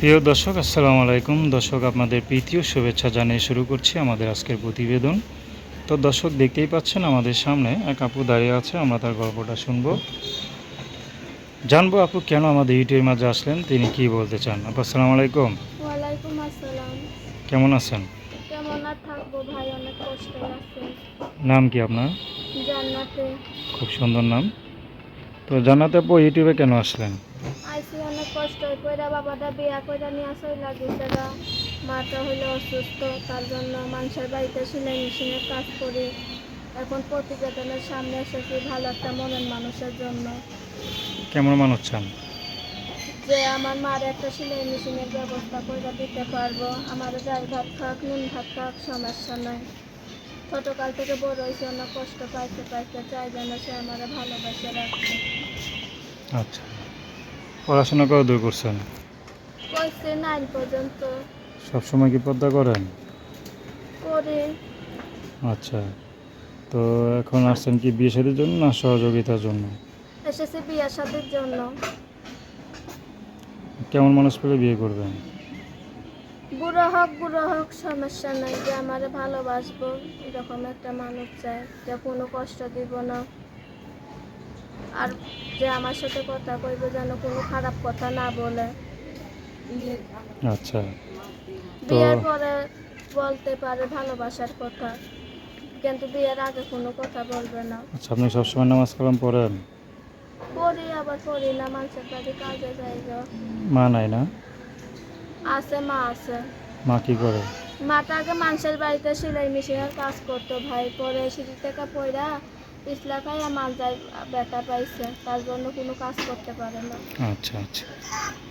প্রিয় দর্শক আসসালামু আলাইকুম। দর্শক আপনাদের প্রীতীয় শুভেচ্ছা জানিয়ে শুরু করছি আমাদের আজকের প্রতিবেদন। তো দর্শক দেখতেই পাচ্ছেন আমাদের সামনে এক আপু দাঁড়িয়ে আছে আমরা তার গল্পটা শুনব। জানব আপু কেন আমাদের ইউটিউবের মাঝে আসলেন তিনি কি বলতে চান? আপু আসসালামু আলাইকুম। ওয়ালাইকুম আসসালাম। কেমন আছেন? কেমন আর থাকব ভাই অনেক কষ্টে আছে। নাম কি আপনার? জান্নাতে। খুব সুন্দর নাম। তো জানাতে আপু ইউটিউবে কেন আসলেন? কইরা বাবাটা বিয়া কইরা নিয়ে আসই লাগিয়েছে গা। মাটা হইলে অসুস্থ তার জন্য মানুষের বাড়িতে সেলাই মেশিনের কাজ করি। এখন প্রতিবেদনের সামনে এসেছি ভালো একটা মনের মানুষের জন্য। কেমন মানুষ চান? যে আমার মার একটা সেলাই মেশিনের ব্যবস্থা করে দিতে পারব। আমার ডাল ভাত খাক নুন ভাত খাক সমস্যা নাই। ছোটকাল থেকে বড় হয়েছে অনেক কষ্ট পাইতে পাইতে চাই যেন সে আমার ভালোবাসে রাখছে। আচ্ছা। পড়াশোনা কত দূর করছেন? পর্যন্ত। সবসময় কি পদ্মা করেন? করি। আচ্ছা তো এখন আসছেন কি বিয়ে সাথের জন্য না সহযোগিতার জন্য? এসেছি বিয়ে শাদির জন্য। কেমন মানুষ পেলে বিয়ে করবেন? বুড়ো হোক বুড়ো হোক সমস্যা নাই যে আমার ভালোবাসবো এরকম একটা মানুষ চাই যে কোনো কষ্ট দিব না। আর যে আমার সাথে কথা কইব যেন কোনো খারাপ কথা না বলে। আচ্ছা। তো বিয়ের পরে বলতে পারে ভালোবাসার কথা কিন্তু বিয়ের আগে কোনো কথা বলবে না। আচ্ছা আপনি সবসময় নামাজ কালাম পড়েন? পড়ি আবার পড়ি না মানুষের বাড়ি কাজে যাই। মা নাই না? আছে মা আছে। মা কি করে? মাটা আগে মানুষের বাড়িতে সেলাই মেশিনের কাজ করতো ভাই। পরে সিঁড়ি থেকে পয়রা পিছলা খাইয়া মাল যায় ব্যথা পাইছে, তার জন্য কোনো কাজ করতে পারে না। আচ্ছা আচ্ছা।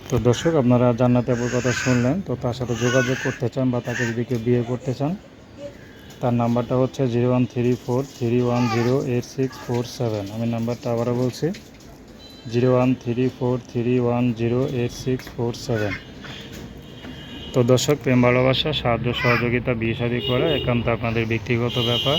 তো দর্শক, আপনারা জান্নাতে আপুর কথা শুনলেন, তো তার সাথে যোগাযোগ করতে চান বা তাকে যদি কেউ বিয়ে করতে চান, তার নাম্বারটা হচ্ছে zero one three four three one zero eight six four seven. আমি নাম্বারটা আবারও বলছি, zero one three four three one zero eight six four seven. তো দর্শক, প্রেম ভালোবাসা, সাহায্য সহযোগিতা, বিয়ে শাদী করা একান্ত আপনাদের ব্যক্তিগত ব্যাপার।